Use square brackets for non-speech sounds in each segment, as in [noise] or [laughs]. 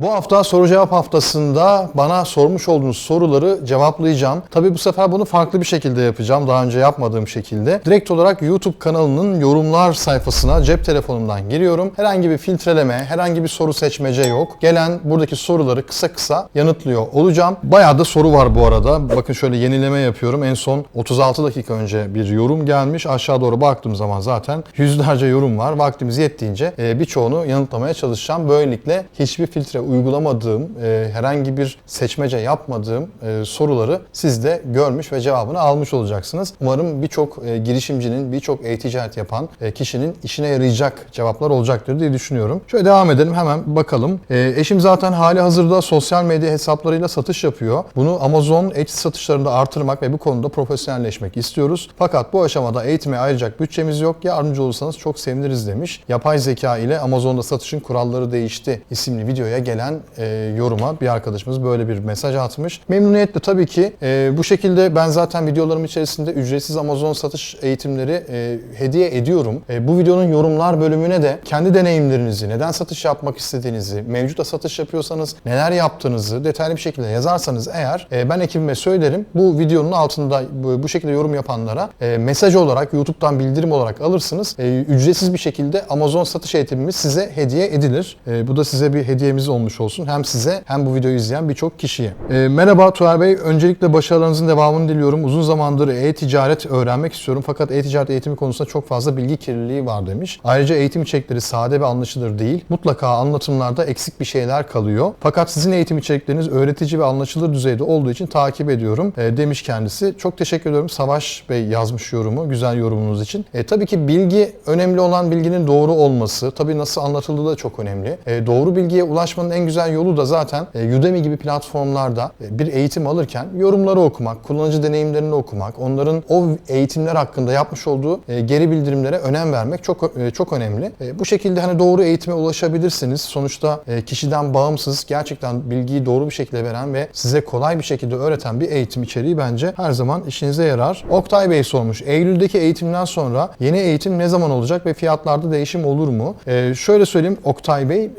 Bu hafta soru cevap haftasında bana sormuş olduğunuz soruları cevaplayacağım. Tabii bu sefer bunu farklı bir şekilde yapacağım. Daha önce yapmadığım şekilde. Direkt olarak YouTube kanalının yorumlar sayfasına cep telefonumdan giriyorum. Herhangi bir filtreleme, herhangi bir soru seçmece yok. Gelen buradaki soruları kısa kısa yanıtlıyor olacağım. Bayağı da soru var bu arada. Bakın şöyle yenileme yapıyorum. En son 36 dakika önce bir yorum gelmiş. Aşağı doğru baktığım zaman zaten yüzlerce yorum var. Vaktimiz yettiğince e, birçoğunu yanıtlamaya çalışacağım. Böylelikle hiçbir filtre uygulamadığım, e, herhangi bir seçmece yapmadığım e, soruları siz de görmüş ve cevabını almış olacaksınız. Umarım birçok e, girişimcinin, birçok e-ticaret yapan kişinin işine yarayacak cevaplar olacaktır diye düşünüyorum. Şöyle devam edelim hemen bakalım. Eşim zaten hali hazırda sosyal medya hesaplarıyla satış yapıyor. Bunu Amazon Etsy satışlarında artırmak ve bu konuda profesyonelleşmek istiyoruz. Fakat bu aşamada eğitime ayıracak bütçemiz yok. Yardımcı olursanız çok seviniriz demiş. Yapay zeka ile Amazon'da satışın kuralları değişti isimli videoya gelen e, yoruma bir arkadaşımız böyle bir mesaj atmış. Memnuniyetle tabii ki e, bu şekilde ben zaten videolarım içerisinde ücretsiz Amazon satış eğitimleri e, hediye ediyorum. E, bu videonun yorumlar bölümüne de kendi deneyimlerinizi, neden satış yapmak istediğinizi, mevcutta satış yapıyorsanız neler yaptığınızı detaylı bir şekilde yazarsanız eğer e, ben ekibime söylerim. Bu videonun altında bu, bu şekilde yorum yapanlara e, mesaj olarak YouTube'dan bildirim olarak alırsınız. E, ücretsiz bir şekilde Amazon satış eğitimimiz size hediye edilir. E, bu da size bir hediyemiz olmuş olsun. Hem size hem bu videoyu izleyen birçok kişiye. E, merhaba Tuğer Bey. Öncelikle başarılarınızın devamını diliyorum. Uzun zamandır e-ticaret öğrenmek istiyorum. Fakat e-ticaret eğitimi konusunda çok fazla bilgi kirliliği var demiş. Ayrıca eğitim içerikleri sade ve anlaşılır değil. Mutlaka anlatımlarda eksik bir şeyler kalıyor. Fakat sizin eğitim içerikleriniz öğretici ve anlaşılır düzeyde olduğu için takip ediyorum e, demiş kendisi. Çok teşekkür ediyorum Savaş Bey yazmış yorumu. Güzel yorumunuz için. E, tabii ki bilgi önemli olan bilginin doğru olması. Tabii nasıl anlatıldığı da çok önemli. E, doğru bilgiye ulaşmanın en güzel yolu da zaten e, Udemy gibi platformlarda e, bir eğitim alırken yorumları okumak, kullanıcı deneyimlerini okumak, onların o eğitimler hakkında yapmış olduğu e, geri bildirimlere önem vermek çok çok önemli. Bu şekilde hani doğru eğitime ulaşabilirsiniz. Sonuçta kişiden bağımsız, gerçekten bilgiyi doğru bir şekilde veren ve size kolay bir şekilde öğreten bir eğitim içeriği bence her zaman işinize yarar. Oktay Bey sormuş. Eylül'deki eğitimden sonra yeni eğitim ne zaman olacak ve fiyatlarda değişim olur mu? Şöyle söyleyeyim Oktay Bey,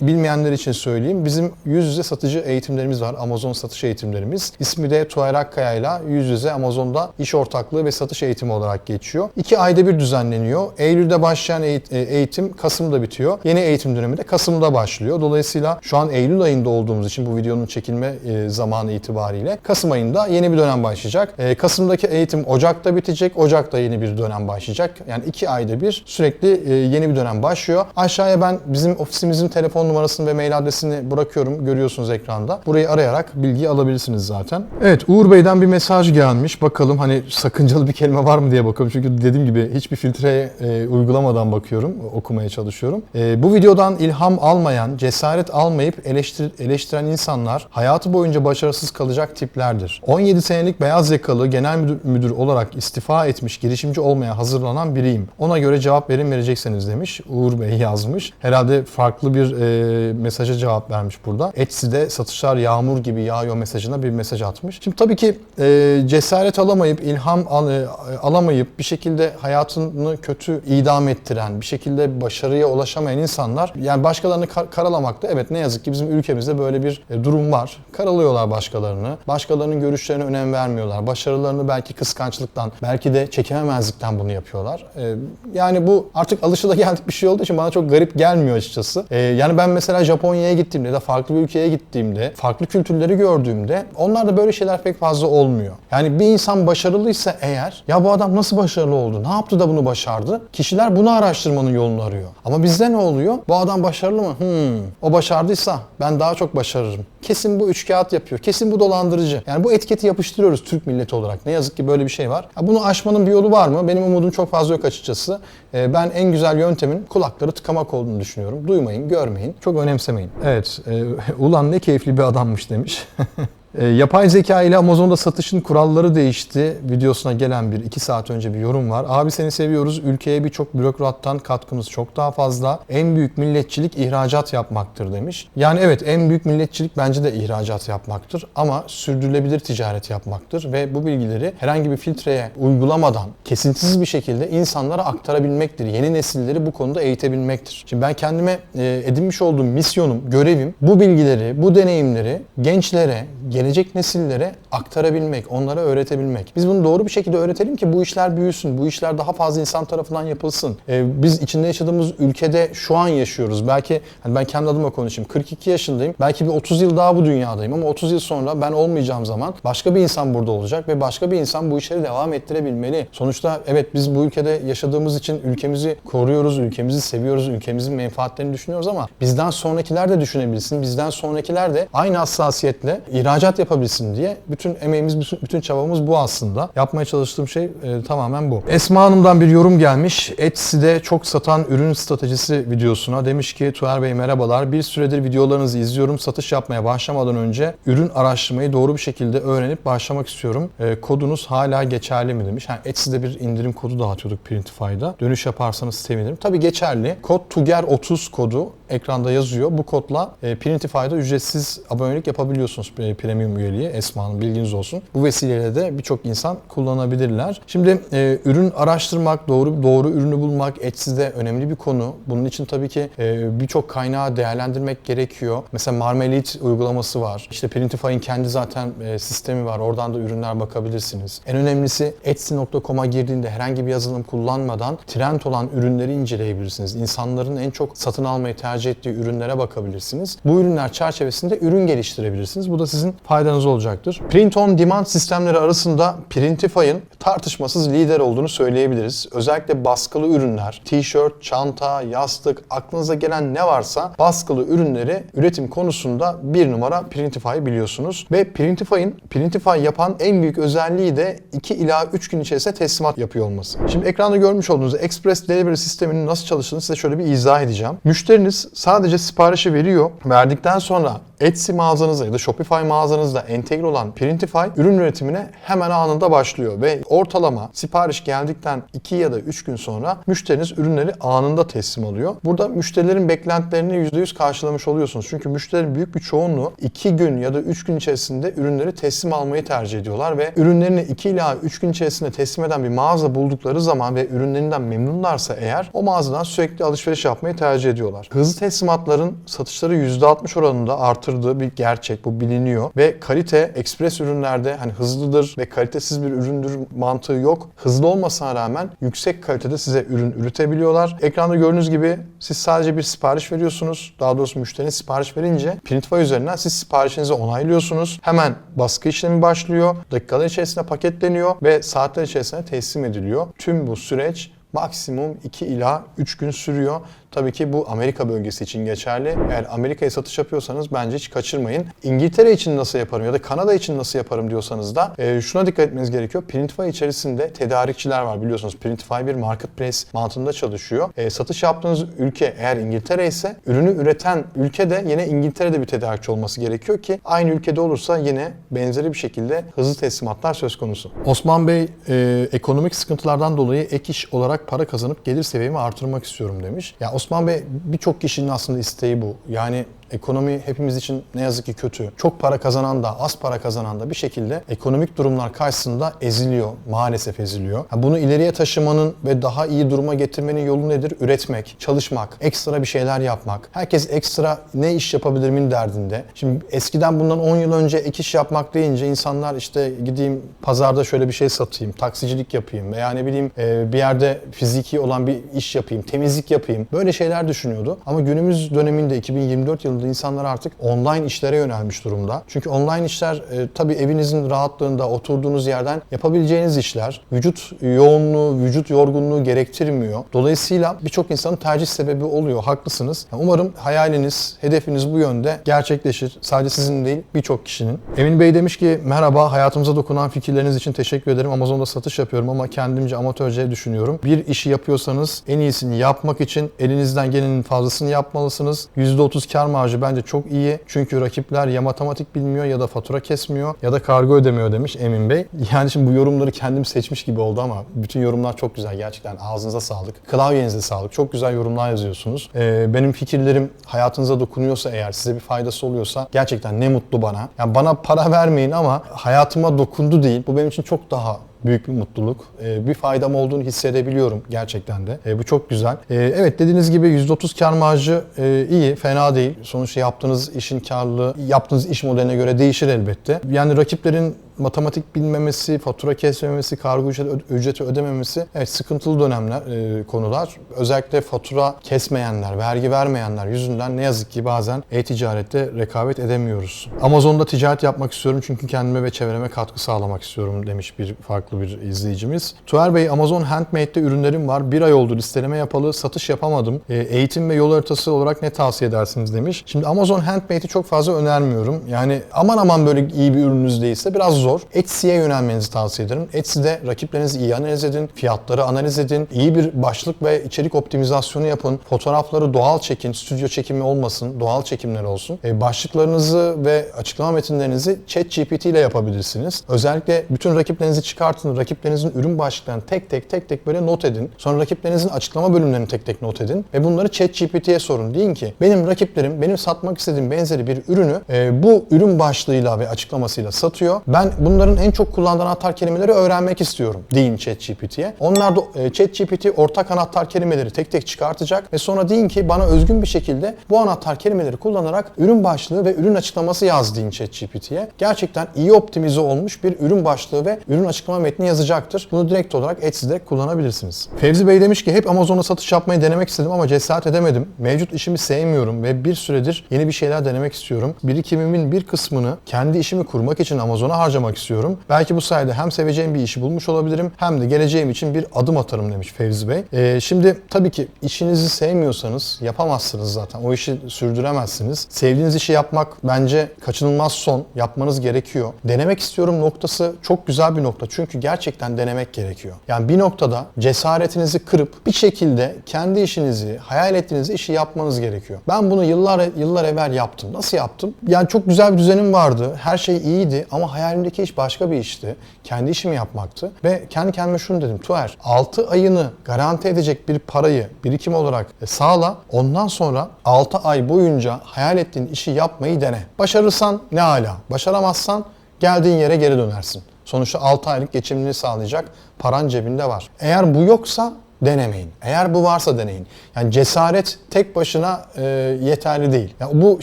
bilmeyenler için söyleyeyim. Bizim yüz yüze satıcı eğitimlerimiz var. Amazon satış eğitimlerimiz. İsmi de Tuğer Akkaya ile yüz yüze Amazon'da iş ortaklığı ve satış eğitimi olarak geçiyor. İki ayda bir düzenleniyor. Eylül'de başlayan e, eğitim Kasım'da bitiyor. Yeni eğitim dönemi de Kasım'da başlıyor. Dolayısıyla şu an Eylül ayında olduğumuz için bu videonun çekilme e, zamanı itibariyle Kasım ayında yeni bir dönem başlayacak. E, Kasım'daki eğitim Ocak'ta bitecek. Ocak'ta yeni bir dönem başlayacak. Yani iki ayda bir sürekli yeni bir dönem başlıyor. Aşağıya ben bizim ofisimizin telefon numarasını ve mail adresini bırakıyorum. Görüyorsunuz ekranda. Burayı arayarak bilgi alabilirsiniz zaten. Evet Uğur Bey'den bir mesaj gelmiş. Bakalım hani sakıncalı bir kelime var mı diye bakıyorum. Çünkü dediğim gibi hiçbir filtre e, uygulamadan bakıyorum, okumaya çalışıyorum. E, bu videodan ilham almayan, cesaret almayıp eleştir, eleştiren insanlar hayatı boyunca başarısız kalacak tiplerdir. 17 senelik beyaz yakalı genel müdür, müdür olarak istifa etmiş girişimci olmaya hazırlanan biriyim. Ona göre cevap verin verecekseniz demiş. Uğur Bey yazmış. Herhalde farklı bir e, mesaja cevap vermiş burada. Etsy'de satışlar yağmur gibi yağıyor mesajına bir mesaj atmış. Şimdi tabii ki e, cesaret alamayıp, ilham al, e, alamayıp bir şekilde hayatını kötü idam ettiren, bir şekilde başarıya ulaşamayan insanlar yani başkalarını kar- karalamakta evet ne yazık ki bizim ülkemizde böyle bir e, durum var. Karalıyorlar başkalarını. Başkalarının görüşlerine önem vermiyorlar. Başarılarını belki kıskançlıktan, belki de çekememezlikten bunu yapıyorlar. E, yani bu artık alışılageldik bir şey olduğu için bana çok garip gelmiyor açıkçası. E, yani ben mesela Japonya'ya gittiğimde ya da farklı bir ülkeye gittiğimde, farklı kültürleri gördüğümde onlarda böyle şeyler pek fazla olmuyor. Yani bir insan başarılıysa eğer ya bu adam nasıl başarılı oldu? Ne yaptı da bunu başardı? Kişiler bunu araştırmanın yolunu arıyor. Ama bizde ne oluyor? Bu adam başarılı mı? Hmm. O başardıysa ben daha çok başarırım. Kesin bu üç kağıt yapıyor. Kesin bu dolandırıcı. Yani bu etiketi yapıştırıyoruz Türk milleti olarak. Ne yazık ki böyle bir şey var. Ya bunu aşmanın bir yolu var mı? Benim umudum çok fazla yok açıkçası. Ee, ben en güzel yöntemin kulakları tıkamak olduğunu düşünüyorum. Duymayın, görmeyin, çok önemsemeyin. Evet, e, [laughs] ulan ne keyifli bir adammış demiş. [laughs] E, yapay zeka ile Amazon'da satışın kuralları değişti. Videosuna gelen bir iki saat önce bir yorum var. Abi seni seviyoruz. Ülkeye birçok bürokrattan katkımız çok daha fazla. En büyük milletçilik ihracat yapmaktır demiş. Yani evet en büyük milletçilik bence de ihracat yapmaktır. Ama sürdürülebilir ticaret yapmaktır. Ve bu bilgileri herhangi bir filtreye uygulamadan kesintisiz bir şekilde insanlara aktarabilmektir. Yeni nesilleri bu konuda eğitebilmektir. Şimdi ben kendime e, edinmiş olduğum misyonum, görevim bu bilgileri, bu deneyimleri gençlere, gelecek nesillere aktarabilmek, onlara öğretebilmek. Biz bunu doğru bir şekilde öğretelim ki bu işler büyüsün, bu işler daha fazla insan tarafından yapılsın. Ee, biz içinde yaşadığımız ülkede şu an yaşıyoruz. Belki hani ben kendi adıma konuşayım. 42 yaşındayım. Belki bir 30 yıl daha bu dünyadayım ama 30 yıl sonra ben olmayacağım zaman başka bir insan burada olacak ve başka bir insan bu işleri devam ettirebilmeli. Sonuçta evet biz bu ülkede yaşadığımız için ülkemizi koruyoruz, ülkemizi seviyoruz, ülkemizin menfaatlerini düşünüyoruz ama bizden sonrakiler de düşünebilsin. Bizden sonrakiler de aynı hassasiyetle ihracat yapabilsin diye bütün emeğimiz, bütün, bütün çabamız bu aslında. Yapmaya çalıştığım şey e, tamamen bu. Esma Hanım'dan bir yorum gelmiş. Etsy'de çok satan ürün stratejisi videosuna demiş ki Tuğer Bey merhabalar. Bir süredir videolarınızı izliyorum. Satış yapmaya başlamadan önce ürün araştırmayı doğru bir şekilde öğrenip başlamak istiyorum. E, kodunuz hala geçerli mi demiş. Yani Etsy'de bir indirim kodu dağıtıyorduk Printify'da. Dönüş yaparsanız sevinirim. Tabii geçerli. Kod TUGER30 kodu ekranda yazıyor. Bu kodla e, Printify'da ücretsiz abonelik yapabiliyorsunuz e, premium üyeliği. Esma'nın bilginiz olsun. Bu vesileyle de birçok insan kullanabilirler. Şimdi e, ürün araştırmak, doğru doğru ürünü bulmak Etsy'de önemli bir konu. Bunun için tabii ki e, birçok kaynağı değerlendirmek gerekiyor. Mesela Marmalit uygulaması var. İşte Printify'in kendi zaten e, sistemi var. Oradan da ürünler bakabilirsiniz. En önemlisi Etsy.com'a girdiğinde herhangi bir yazılım kullanmadan trend olan ürünleri inceleyebilirsiniz. İnsanların en çok satın almayı tercih ettiği ürünlere bakabilirsiniz. Bu ürünler çerçevesinde ürün geliştirebilirsiniz. Bu da sizin faydanız olacaktır. Print on demand sistemleri arasında Printify'ın tartışmasız lider olduğunu söyleyebiliriz. Özellikle baskılı ürünler, tişört, çanta, yastık, aklınıza gelen ne varsa baskılı ürünleri üretim konusunda bir numara Printify biliyorsunuz. Ve Printify'ın Printify yapan en büyük özelliği de 2 ila 3 gün içerisinde teslimat yapıyor olması. Şimdi ekranda görmüş olduğunuz Express Delivery sisteminin nasıl çalıştığını size şöyle bir izah edeceğim. Müşteriniz sadece siparişi veriyor. Verdikten sonra Etsy mağazanızda ya da Shopify mağazanızda entegre olan Printify ürün üretimine hemen anında başlıyor ve ortalama sipariş geldikten 2 ya da 3 gün sonra müşteriniz ürünleri anında teslim alıyor. Burada müşterilerin beklentilerini %100 karşılamış oluyorsunuz. Çünkü müşterilerin büyük bir çoğunluğu 2 gün ya da 3 gün içerisinde ürünleri teslim almayı tercih ediyorlar ve ürünlerini 2 ila 3 gün içerisinde teslim eden bir mağaza buldukları zaman ve ürünlerinden memnunlarsa eğer o mağazadan sürekli alışveriş yapmayı tercih ediyorlar. Hızlı teslimatların satışları %60 oranında artırdığı bir gerçek. Bu biliniyor ve kalite ekspres ürünlerde hani hızlıdır ve kalitesiz bir üründür mantığı yok. Hızlı olmasına rağmen yüksek kalitede size ürün üretebiliyorlar. Ekranda gördüğünüz gibi siz sadece bir sipariş veriyorsunuz. Daha doğrusu müşterinin sipariş verince Printify üzerinden siz siparişinizi onaylıyorsunuz. Hemen baskı işlemi başlıyor. Dakikalar içerisinde paketleniyor ve saatler içerisinde teslim ediliyor. Tüm bu süreç maksimum 2 ila 3 gün sürüyor. Tabii ki bu Amerika bölgesi için geçerli. Eğer Amerika'ya satış yapıyorsanız bence hiç kaçırmayın. İngiltere için nasıl yaparım ya da Kanada için nasıl yaparım diyorsanız da e, şuna dikkat etmeniz gerekiyor. Printify içerisinde tedarikçiler var biliyorsunuz. Printify bir marketplace mantığında çalışıyor. E, satış yaptığınız ülke eğer İngiltere ise ürünü üreten ülke de yine İngiltere'de bir tedarikçi olması gerekiyor ki aynı ülkede olursa yine benzeri bir şekilde hızlı teslimatlar söz konusu. Osman Bey e, ekonomik sıkıntılardan dolayı ek iş olarak para kazanıp gelir seviyemi artırmak istiyorum demiş. Ya Osman Bey birçok kişinin aslında isteği bu. Yani ekonomi hepimiz için ne yazık ki kötü. Çok para kazanan da az para kazanan da bir şekilde ekonomik durumlar karşısında eziliyor. Maalesef eziliyor. Bunu ileriye taşımanın ve daha iyi duruma getirmenin yolu nedir? Üretmek, çalışmak, ekstra bir şeyler yapmak. Herkes ekstra ne iş yapabilirimin derdinde. Şimdi eskiden bundan 10 yıl önce ek iş yapmak deyince insanlar işte gideyim pazarda şöyle bir şey satayım, taksicilik yapayım veya ne bileyim e, bir yerde fiziki olan bir iş yapayım, temizlik yapayım. Böyle şeyler düşünüyordu. Ama günümüz döneminde 2024 yılında insanlar artık online işlere yönelmiş durumda. Çünkü online işler e, tabii evinizin rahatlığında oturduğunuz yerden yapabileceğiniz işler. Vücut yoğunluğu, vücut yorgunluğu gerektirmiyor. Dolayısıyla birçok insanın tercih sebebi oluyor. Haklısınız. Umarım hayaliniz, hedefiniz bu yönde gerçekleşir. Sadece sizin değil birçok kişinin. Emin Bey demiş ki merhaba hayatımıza dokunan fikirleriniz için teşekkür ederim. Amazon'da satış yapıyorum ama kendimce amatörce düşünüyorum. Bir işi yapıyorsanız en iyisini yapmak için elinizden gelenin fazlasını yapmalısınız. %30 kar marjı marjı bence çok iyi. Çünkü rakipler ya matematik bilmiyor ya da fatura kesmiyor ya da kargo ödemiyor demiş Emin Bey. Yani şimdi bu yorumları kendim seçmiş gibi oldu ama bütün yorumlar çok güzel gerçekten. Ağzınıza sağlık. Klavyenize sağlık. Çok güzel yorumlar yazıyorsunuz. Ee, benim fikirlerim hayatınıza dokunuyorsa eğer, size bir faydası oluyorsa gerçekten ne mutlu bana. Yani bana para vermeyin ama hayatıma dokundu değil. Bu benim için çok daha büyük bir mutluluk. Ee, bir faydam olduğunu hissedebiliyorum gerçekten de. Ee, bu çok güzel. Ee, evet dediğiniz gibi %30 kar marjı e, iyi, fena değil. Sonuçta yaptığınız işin karlılığı, yaptığınız iş modeline göre değişir elbette. Yani rakiplerin matematik bilmemesi, fatura kesmemesi, kargo ücreti, ödememesi evet sıkıntılı dönemler, e, konular. Özellikle fatura kesmeyenler, vergi vermeyenler yüzünden ne yazık ki bazen e-ticarette rekabet edemiyoruz. Amazon'da ticaret yapmak istiyorum çünkü kendime ve çevreme katkı sağlamak istiyorum demiş bir farklı bir izleyicimiz. Tuğer Bey, Amazon Handmade'de ürünlerim var. Bir ay oldu listeleme yapalı, satış yapamadım. E, eğitim ve yol haritası olarak ne tavsiye edersiniz demiş. Şimdi Amazon Handmade'i çok fazla önermiyorum. Yani aman aman böyle iyi bir ürününüz değilse biraz zor. Etsy'ye yönelmenizi tavsiye ederim. Etsy'de rakiplerinizi iyi analiz edin, fiyatları analiz edin, iyi bir başlık ve içerik optimizasyonu yapın. Fotoğrafları doğal çekin, stüdyo çekimi olmasın, doğal çekimler olsun. E, başlıklarınızı ve açıklama metinlerinizi ChatGPT ile yapabilirsiniz. Özellikle bütün rakiplerinizi çıkartın, rakiplerinizin ürün başlıklarını tek tek tek tek böyle not edin. Sonra rakiplerinizin açıklama bölümlerini tek tek not edin ve bunları ChatGPT'ye sorun. Deyin ki benim rakiplerim benim satmak istediğim benzeri bir ürünü e, bu ürün başlığıyla ve açıklamasıyla satıyor. Ben bunların en çok kullanılan anahtar kelimeleri öğrenmek istiyorum deyin ChatGPT'ye. Onlar da e, ChatGPT ortak anahtar kelimeleri tek tek çıkartacak ve sonra deyin ki bana özgün bir şekilde bu anahtar kelimeleri kullanarak ürün başlığı ve ürün açıklaması yaz deyin ChatGPT'ye. Gerçekten iyi optimize olmuş bir ürün başlığı ve ürün açıklama metni yazacaktır. Bunu direkt olarak Etsy'de kullanabilirsiniz. Fevzi Bey demiş ki hep Amazon'da satış yapmayı denemek istedim ama cesaret edemedim. Mevcut işimi sevmiyorum ve bir süredir yeni bir şeyler denemek istiyorum. Birikimimin bir kısmını kendi işimi kurmak için Amazon'a harcamak istiyorum. Belki bu sayede hem seveceğim bir işi bulmuş olabilirim hem de geleceğim için bir adım atarım demiş Fevzi Bey. Ee, şimdi tabii ki işinizi sevmiyorsanız yapamazsınız zaten. O işi sürdüremezsiniz. Sevdiğiniz işi yapmak bence kaçınılmaz son. Yapmanız gerekiyor. Denemek istiyorum noktası çok güzel bir nokta. Çünkü gerçekten denemek gerekiyor. Yani bir noktada cesaretinizi kırıp bir şekilde kendi işinizi, hayal ettiğiniz işi yapmanız gerekiyor. Ben bunu yıllar yıllar evvel yaptım. Nasıl yaptım? Yani çok güzel bir düzenim vardı. Her şey iyiydi ama hayalimdeki iş başka bir işti. Kendi işimi yapmaktı. Ve kendi kendime şunu dedim. Tuğer 6 ayını garanti edecek bir parayı birikim olarak sağla. Ondan sonra 6 ay boyunca hayal ettiğin işi yapmayı dene. Başarırsan ne ala. Başaramazsan geldiğin yere geri dönersin. Sonuçta 6 aylık geçimini sağlayacak paran cebinde var. Eğer bu yoksa denemeyin. Eğer bu varsa deneyin. Yani cesaret tek başına e, yeterli değil. Yani bu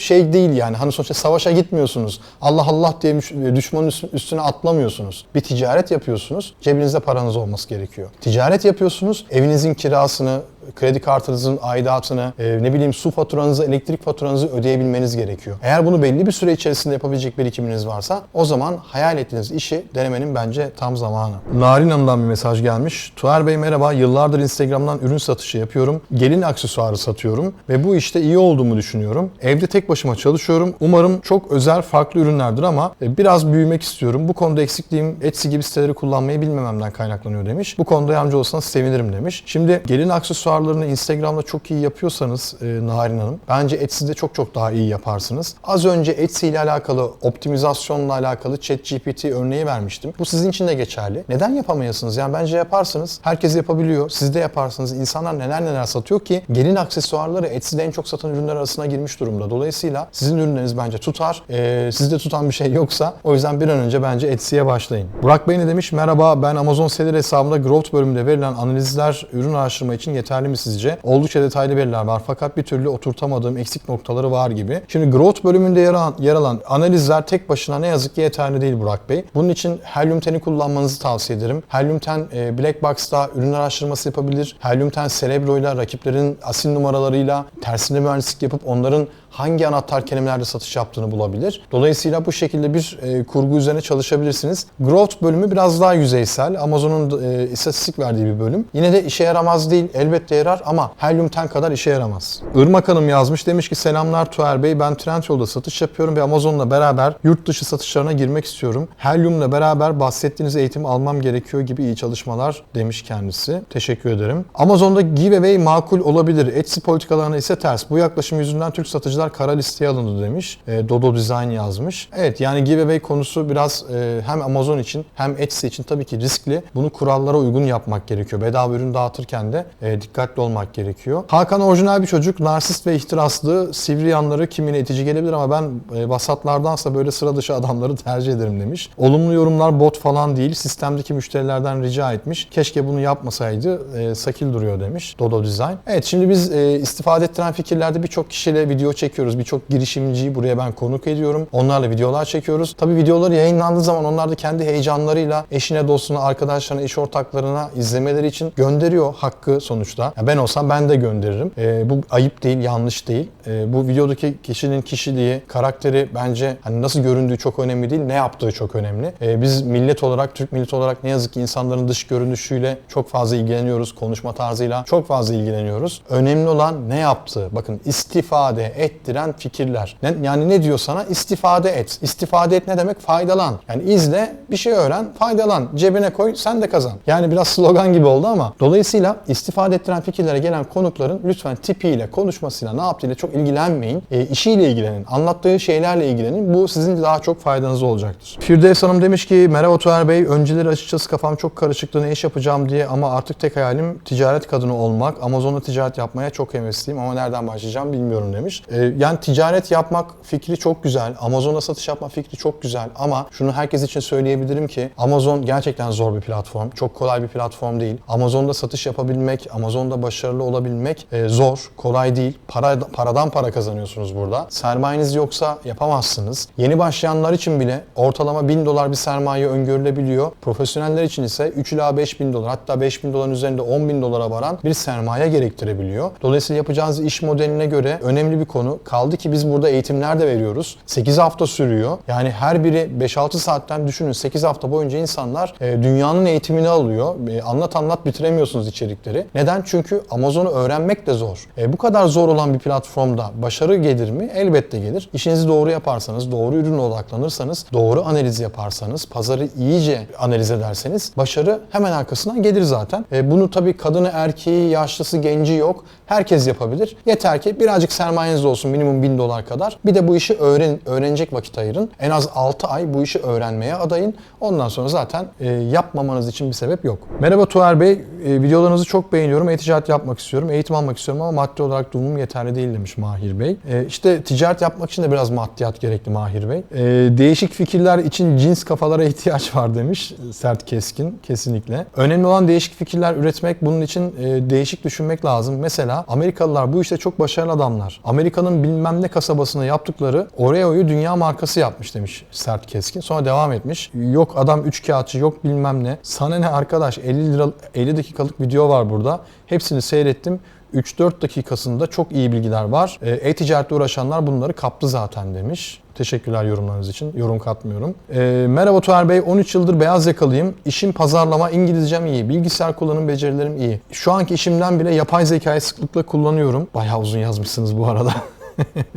şey değil yani hani sonuçta savaşa gitmiyorsunuz. Allah Allah diye düşmanın üst- üstüne atlamıyorsunuz. Bir ticaret yapıyorsunuz. Cebinizde paranız olması gerekiyor. Ticaret yapıyorsunuz. Evinizin kirasını, kredi kartınızın aidatını, e, ne bileyim su faturanızı, elektrik faturanızı ödeyebilmeniz gerekiyor. Eğer bunu belli bir süre içerisinde yapabilecek birikiminiz varsa o zaman hayal ettiğiniz işi denemenin bence tam zamanı. Narin Hanım'dan bir mesaj gelmiş. Tuğer Bey merhaba. Yıllardır Instagram'dan ürün satışı yapıyorum. Gelin aksesuarı satıyorum ve bu işte iyi olduğumu düşünüyorum. Evde tek başıma çalışıyorum. Umarım çok özel farklı ürünlerdir ama e, biraz büyümek istiyorum. Bu konuda eksikliğim Etsy gibi siteleri kullanmayı bilmememden kaynaklanıyor demiş. Bu konuda yardımcı olursanız sevinirim demiş. Şimdi gelin aksesuarlarını Instagram'da çok iyi yapıyorsanız e, Narin Hanım bence Etsy'de çok çok daha iyi yaparsınız. Az önce Etsy ile alakalı optimizasyonla alakalı ChatGPT örneği vermiştim. Bu sizin için de geçerli. Neden yapamayasınız? Yani bence yaparsınız. Herkes yapabiliyor. Siz de yaparsınız. İnsanlar neler neler satıyor ki gelin aksesuarları Etsy'de en çok satan ürünler arasına girmiş durumda. Dolayısıyla sizin ürünleriniz bence tutar. Ee, sizde tutan bir şey yoksa o yüzden bir an önce bence Etsy'ye başlayın. Burak Bey ne demiş? Merhaba ben Amazon Seller hesabımda Growth bölümünde verilen analizler ürün araştırma için yeterli mi sizce? Oldukça detaylı veriler var fakat bir türlü oturtamadığım eksik noktaları var gibi. Şimdi Growth bölümünde yer alan, yer alan analizler tek başına ne yazık ki yeterli değil Burak Bey. Bunun için Helium 10'i kullanmanızı tavsiye ederim. Helium 10 e, Black Box'ta ürün araştırması yapabilir. Helium 10 Cerebro ile rakiplerin asil numaralarıyla tersine mühendislik yapıp onların hangi anahtar kelimelerde satış yaptığını bulabilir. Dolayısıyla bu şekilde bir e, kurgu üzerine çalışabilirsiniz. Growth bölümü biraz daha yüzeysel. Amazon'un e, istatistik verdiği bir bölüm. Yine de işe yaramaz değil. Elbette yarar ama Helium 10 kadar işe yaramaz. Irmak Hanım yazmış. Demiş ki selamlar Tuğer Bey. Ben Trendyol'da satış yapıyorum ve Amazon'la beraber yurt dışı satışlarına girmek istiyorum. Helium'la beraber bahsettiğiniz eğitimi almam gerekiyor gibi iyi çalışmalar demiş kendisi. Teşekkür ederim. Amazon'da giveaway makul olabilir. Etsy politikalarına ise ters. Bu yaklaşım yüzünden Türk satıcılar oyuncular kara listeye alındı demiş. E, Dodo Design yazmış. Evet yani giveaway konusu biraz e, hem Amazon için hem Etsy için tabii ki riskli. Bunu kurallara uygun yapmak gerekiyor. Bedava ürün dağıtırken de e, dikkatli olmak gerekiyor. Hakan orijinal bir çocuk. Narsist ve ihtiraslı. Sivri yanları kimine itici gelebilir ama ben e, vasatlardansa böyle sıra dışı adamları tercih ederim demiş. Olumlu yorumlar bot falan değil. Sistemdeki müşterilerden rica etmiş. Keşke bunu yapmasaydı. E, sakil duruyor demiş. Dodo Design. Evet şimdi biz e, istifade ettiren fikirlerde birçok kişiyle video çekiyoruz. Birçok girişimciyi buraya ben konuk ediyorum. Onlarla videolar çekiyoruz. Tabii videoları yayınlandığı zaman onlar da kendi heyecanlarıyla eşine, dostuna, arkadaşlarına, iş ortaklarına izlemeleri için gönderiyor hakkı sonuçta. Ya ben olsam ben de gönderirim. E, bu ayıp değil, yanlış değil. E, bu videodaki kişinin kişiliği, karakteri bence hani nasıl göründüğü çok önemli değil, ne yaptığı çok önemli. E, biz millet olarak, Türk milleti olarak ne yazık ki insanların dış görünüşüyle çok fazla ilgileniyoruz. Konuşma tarzıyla çok fazla ilgileniyoruz. Önemli olan ne yaptığı. Bakın istifade ettiren fikirler. Yani ne diyor sana? İstifade et. İstifade et ne demek? Faydalan. Yani izle, bir şey öğren, faydalan. Cebine koy, sen de kazan. Yani biraz slogan gibi oldu ama dolayısıyla istifade ettiren fikirlere gelen konukların lütfen tipiyle, konuşmasıyla, ne yaptığıyla çok ilgilenmeyin. E, işiyle ilgilenin. Anlattığı şeylerle ilgilenin. Bu sizin daha çok faydanız olacaktır. Firdevs Hanım demiş ki merhaba Tuğer Bey. Önceleri açıkçası kafam çok karışıktı ne iş yapacağım diye ama artık tek hayalim ticaret kadını olmak. Amazon'da ticaret yapmaya çok hevesliyim ama nereden başlayacağım bilmiyorum demiş. E, yani ticaret yapmak fikri çok güzel. Amazon'da satış yapma fikri çok güzel ama şunu herkes için söyleyebilirim ki Amazon gerçekten zor bir platform. Çok kolay bir platform değil. Amazon'da satış yapabilmek, Amazon'da başarılı olabilmek e, zor, kolay değil. Para, paradan para kazanıyorsunuz burada. Sermayeniz yoksa yapamazsınız. Yeni başlayanlar için bile ortalama 1000 dolar bir sermaye öngörülebiliyor. Profesyoneller için ise 3 ila 5 bin dolar hatta 5 bin doların üzerinde 10 bin dolara varan bir sermaye gerektirebiliyor. Dolayısıyla yapacağınız iş modeline göre önemli bir konu. Kaldı ki biz burada eğitimler de veriyoruz. 8 hafta sürüyor. Yani her biri 5-6 saatten düşünün 8 hafta boyunca insanlar e, dünyanın eğitimini alıyor. E, anlat anlat bitiremiyorsunuz içerikleri. Neden? Çünkü Amazon'u öğrenmek de zor. E, bu kadar zor olan bir platformda başarı gelir mi? Elbette gelir. İşinizi doğru yaparsanız, doğru ürüne odaklanırsanız, doğru analiz yaparsanız, pazarı iyice analiz ederseniz başarı hemen arkasından gelir zaten. E, bunu tabii kadını, erkeği, yaşlısı, genci yok. Herkes yapabilir. Yeter ki birazcık sermayeniz olsun minimum 1000 dolar kadar. Bir de bu işi öğren öğrenecek vakit ayırın. En az 6 ay bu işi öğrenmeye adayın. Ondan sonra zaten e, yapmamanız için bir sebep yok. Merhaba Tuğer Bey. E, videolarınızı çok beğeniyorum. E-ticaret yapmak istiyorum. Eğitim almak istiyorum ama maddi olarak durumum yeterli değil demiş Mahir Bey. E, işte ticaret yapmak için de biraz maddiyat gerekli Mahir Bey. E, değişik fikirler için cins kafalara ihtiyaç var demiş. Sert keskin kesinlikle. Önemli olan değişik fikirler üretmek. Bunun için e, değişik düşünmek lazım. Mesela Amerikalılar bu işte çok başarılı adamlar. Amerika'nın bilmem ne kasabasında yaptıkları Oreo'yu dünya markası yapmış demiş Sert Keskin. Sonra devam etmiş. Yok adam üç kağıtçı yok bilmem ne. Sana ne arkadaş 50 lira 50 dakikalık video var burada. Hepsini seyrettim. 3-4 dakikasında çok iyi bilgiler var. E, E-ticaretle uğraşanlar bunları kaptı zaten demiş. Teşekkürler yorumlarınız için. Yorum katmıyorum. E, merhaba Tuğer Bey. 13 yıldır beyaz yakalıyım. İşim pazarlama, İngilizcem iyi. Bilgisayar kullanım becerilerim iyi. Şu anki işimden bile yapay zekayı sıklıkla kullanıyorum. Bayağı uzun yazmışsınız bu arada. [laughs]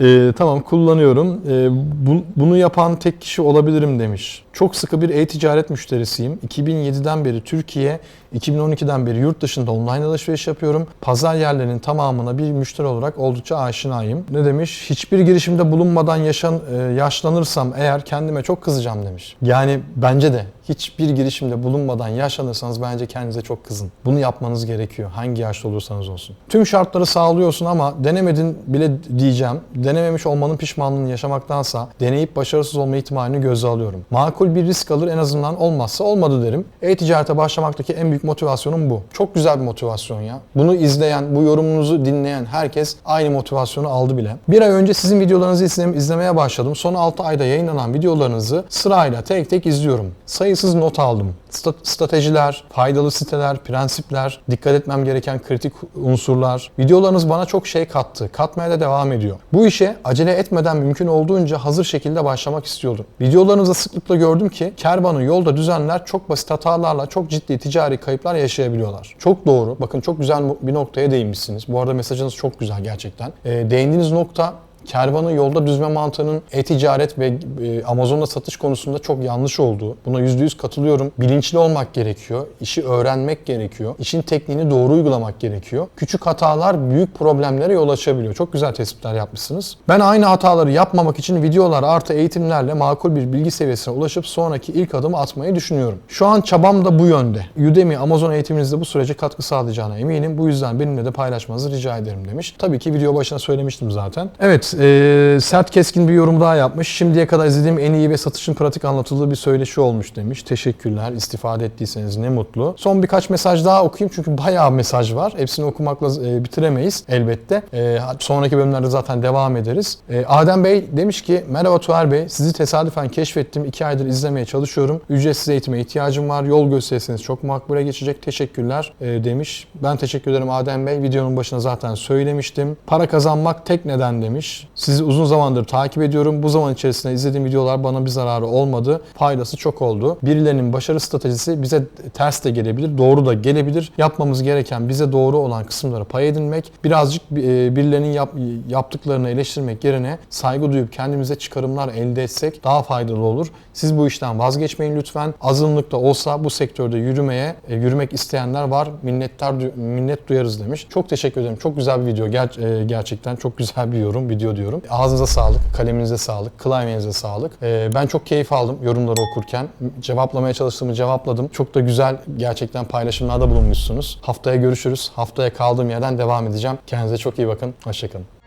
e, tamam kullanıyorum. E, bu, bunu yapan tek kişi olabilirim demiş. Çok sıkı bir e-ticaret müşterisiyim. 2007'den beri Türkiye, 2012'den beri yurt dışında online alışveriş yapıyorum. Pazar yerlerinin tamamına bir müşteri olarak oldukça aşinayım. Ne demiş? Hiçbir girişimde bulunmadan yaşan, e, yaşlanırsam eğer kendime çok kızacağım demiş. Yani bence de hiçbir girişimde bulunmadan yaşlanırsanız bence kendinize çok kızın. Bunu yapmanız gerekiyor. Hangi yaşta olursanız olsun. Tüm şartları sağlıyorsun ama denemedin bile diyeceğim. Denememiş olmanın pişmanlığını yaşamaktansa deneyip başarısız olma ihtimalini göze alıyorum. Makul bir risk alır en azından olmazsa olmadı derim. E-ticarete başlamaktaki en büyük motivasyonum bu. Çok güzel bir motivasyon ya. Bunu izleyen, bu yorumunuzu dinleyen herkes aynı motivasyonu aldı bile. Bir ay önce sizin videolarınızı izlem- izlemeye başladım. Son 6 ayda yayınlanan videolarınızı sırayla tek tek izliyorum. Sayısız not aldım. Sta- stratejiler, faydalı siteler, prensipler, dikkat etmem gereken kritik unsurlar. Videolarınız bana çok şey kattı. Katmaya da devam ediyor. Bu işe acele etmeden mümkün olduğunca hazır şekilde başlamak istiyordum. Videolarınızda sıklıkla gördüm ki kervanı yolda düzenler çok basit hatalarla çok ciddi ticari kayıplar yaşayabiliyorlar. Çok doğru. Bakın çok güzel bir noktaya değinmişsiniz. Bu arada mesajınız çok güzel gerçekten. Ee, değindiğiniz nokta kervanı yolda düzme mantığının e-ticaret ve e, Amazon'da satış konusunda çok yanlış olduğu. Buna %100 katılıyorum. Bilinçli olmak gerekiyor. İşi öğrenmek gerekiyor. İşin tekniğini doğru uygulamak gerekiyor. Küçük hatalar büyük problemlere yol açabiliyor. Çok güzel tespitler yapmışsınız. Ben aynı hataları yapmamak için videolar artı eğitimlerle makul bir bilgi seviyesine ulaşıp sonraki ilk adımı atmayı düşünüyorum. Şu an çabam da bu yönde. Udemy, Amazon eğitiminizde bu sürece katkı sağlayacağına eminim. Bu yüzden benimle de paylaşmanızı rica ederim demiş. Tabii ki video başına söylemiştim zaten. Evet, e, sert keskin bir yorum daha yapmış. Şimdiye kadar izlediğim en iyi ve satışın pratik anlatıldığı bir söyleşi olmuş demiş. Teşekkürler. İstifade ettiyseniz ne mutlu. Son birkaç mesaj daha okuyayım çünkü bayağı mesaj var. Hepsini okumakla e, bitiremeyiz elbette. E, sonraki bölümlerde zaten devam ederiz. E, Adem Bey demiş ki Merhaba Tuğer Bey. Sizi tesadüfen keşfettim. İki aydır izlemeye çalışıyorum. Ücretsiz eğitime ihtiyacım var. Yol gösterirseniz çok makbule geçecek. Teşekkürler e, demiş. Ben teşekkür ederim Adem Bey. Videonun başına zaten söylemiştim. Para kazanmak tek neden demiş. Sizi uzun zamandır takip ediyorum. Bu zaman içerisinde izlediğim videolar bana bir zararı olmadı. Faydası çok oldu. Birilerinin başarı stratejisi bize ters de gelebilir, doğru da gelebilir. Yapmamız gereken bize doğru olan kısımlara pay edinmek, birazcık e, birilerinin yap- yaptıklarını eleştirmek yerine saygı duyup kendimize çıkarımlar elde etsek daha faydalı olur. Siz bu işten vazgeçmeyin lütfen. Azınlıkta olsa bu sektörde yürümeye, e, yürümek isteyenler var. Minnettar minnet duyarız demiş. Çok teşekkür ederim. Çok güzel bir video. Ger- e, gerçekten çok güzel bir yorum, video diyorum. Ağzınıza sağlık, kaleminize sağlık, klavyenize sağlık. E, ben çok keyif aldım yorumları okurken. Cevaplamaya çalıştığımı cevapladım. Çok da güzel gerçekten paylaşımlarda bulunmuşsunuz. Haftaya görüşürüz. Haftaya kaldığım yerden devam edeceğim. Kendinize çok iyi bakın. Hoşçakalın.